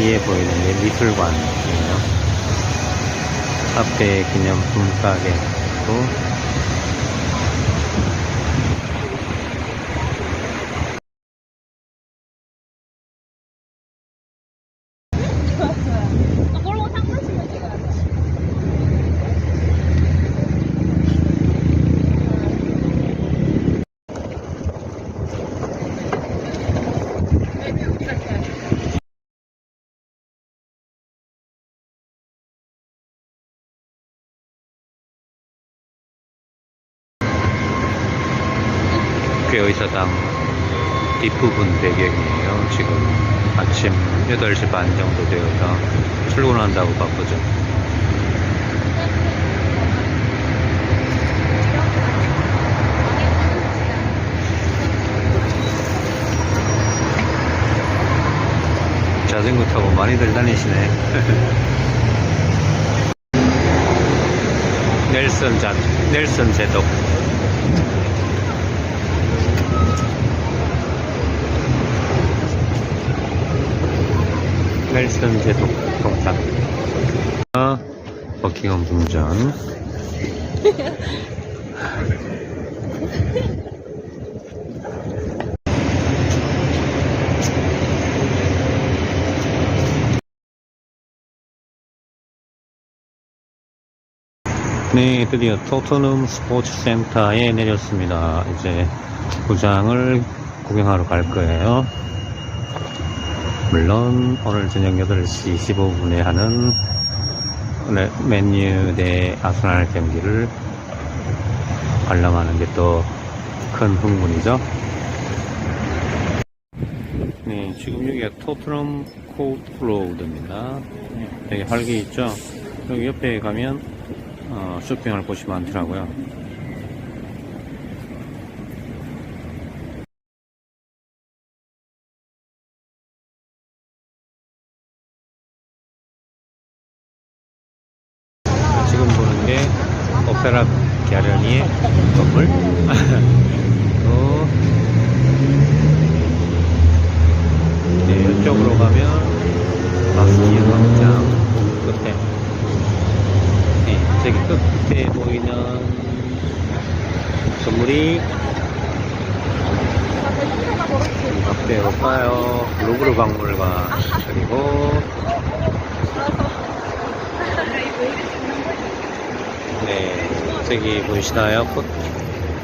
뒤에 보이는 게 미술관이에요. 앞에 기념품 가게도 괴의사당 뒷부분 배경이에요. 지금 아침 8시 반 정도 되어서 출근한다고 바쁘죠. 자전거 타고 많이들 다니시네. 넬슨 자, 넬슨 제독. 제독 동상. 아, 버킹엄 궁전. 네, 드디어 토트넘 스포츠 센터에 내렸습니다. 이제 구장을 구경하러 갈 거예요. 물론 오늘 저녁 8시 15분에 하는 오늘 맨유 대 아스날 경기를 관람하는 게 또 큰 흥분이죠. 네, 지금 여기가 토트넘 코트 로드입니다. 네, 되게 활기 있죠? 여기 옆에 가면 어, 쇼핑할 곳이 많더라고요. 지금 보는 게 오페라 갸르니의 건물. 또, 네, 이쪽으로 가면 바스티유 광장 끝에 네, 저기 끝에 보이는 건물이 볼까요? 루브르 박물관 그리고 네 저기 보이시나요? 꽃-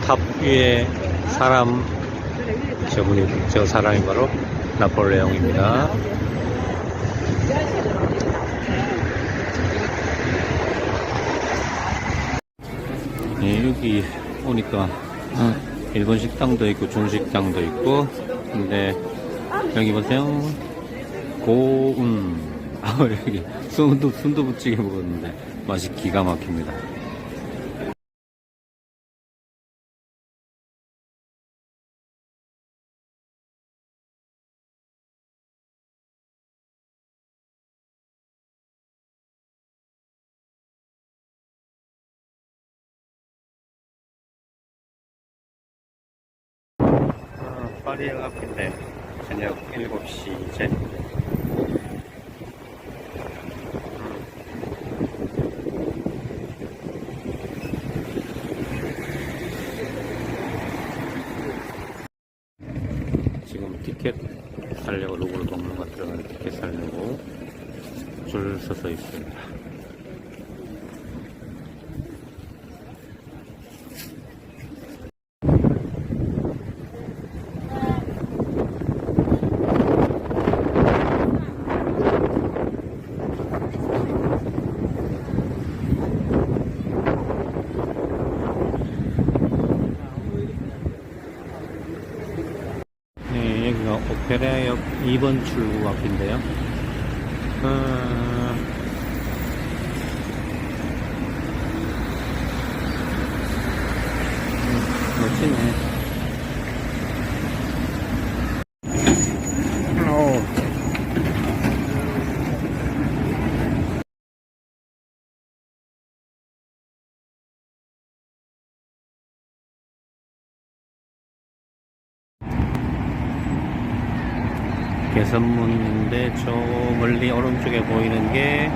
탑 위에 사람 저분이 저 사람이 바로 나폴레옹입니다. 네, 여기 오니까 어, 일본 식당도 있고 중식당도 있고 근데 여기 보세요. 고운. 아 여기 순두 순두부찌개 먹었는데 맛이 기가 막힙니다. 아, 파리 앞인데 저녁 7시 이제 지금 티켓 살려고 로고를 박물관 들어가는 티켓 살려고 줄 서서 있습니다. 네, 여기가 오페라역 2번 출구 앞인데요. 어, 음, 멋지네. 개선문인데 저 멀리 오른쪽에 보이는 게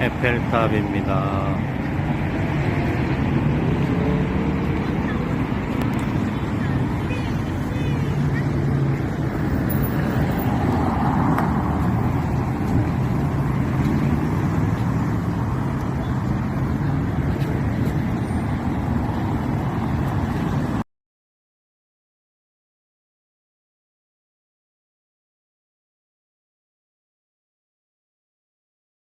에펠탑입니다.